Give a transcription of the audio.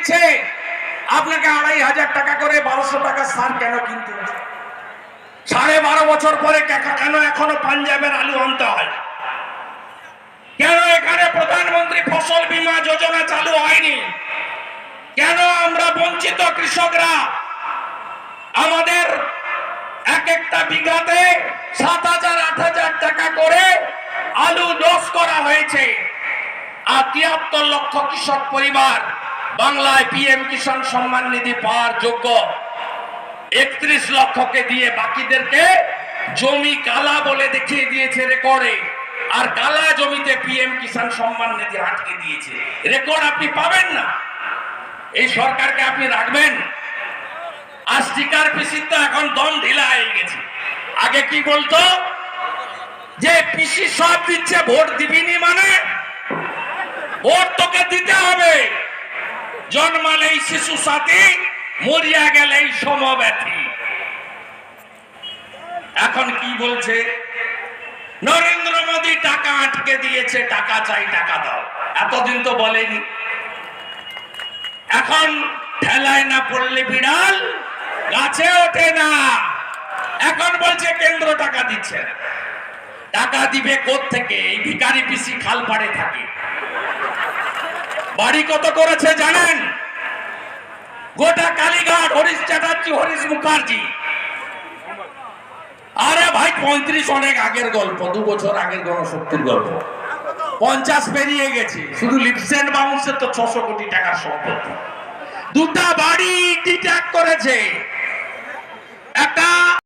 দিচ্ছে। আপনাকে আড়াই হাজার টাকা করে বারোশো টাকা সার কেন কিনতে সাড়ে বারো বছর পরে কেন এখনও পাঞ্জাবের আলু আনতে হয়? কেন এখানে প্রধানমন্ত্রী ফসল বীমা যোজনা চালু হয়নি? কেন আমরা বঞ্চিত কৃষকরা? আমাদের এক একটা বিঘাতে সাত হাজার, আট হাজার টাকা করে আলু লস করা হয়েছে। আর তিয়াত্তর লক্ষ কৃষক পরিবার বাংলায় পিএম কিষাণ সম্মান নিধি পাওয়ার যোগ্য একত্রিশ লক্ষকে দিয়ে বাকিদেরকে জমি কালা বলে দেখিয়ে দিয়েছে রেকর্ডে। আর কালা জমিতে পিএম কিষাণ সম্মান নিধি আটকে দিয়েছে। রেকর্ড আপনি পাবেন না। এই সরকারকে আপনি রাখবেন। আর স্টিকার পিসির তো এখন দম ঢিলা হয়ে গেছে। আগে কি বলতো? যে পিসি সব দিচ্ছে, ভোট দিবিনি মানে? ভোট তোকে দিতে হবে। জন্মালেই শিশু সাথী, মরিয়া গেলেই সমব্যথী। এখন কি বলছে? নরেন্দ্র মোদী টাকা আটকে দিয়েছে, টাকা চাই, টাকা দাও। এতদিন তো বলেনি। এখন ঠেলায় না পড়লে বিড়াল, গাছে ওঠে না। এখন বলছে কেন্দ্র টাকা দিচ্ছে টাকা দিবে থেকে এই ভিকারি পিসি খাল পাড়ে থাকে। বাড়ি কত করেছে জানেন? গোটা কালীঘাট হরিশ চ্যাটার্জি, হরিশ মুখার্জি। আরে ভাই, পঁয়ত্রিশ অনেক আগের গল্প, দু বছর আগের গণশক্তির গল্প। পঞ্চাশ পেরিয়ে গেছে, শুধু লিপসেন্ট বাউন্সের তো ছশো কোটি টাকার সম্পত্তি। দুটা বাড়ি ডিট্যাক করেছে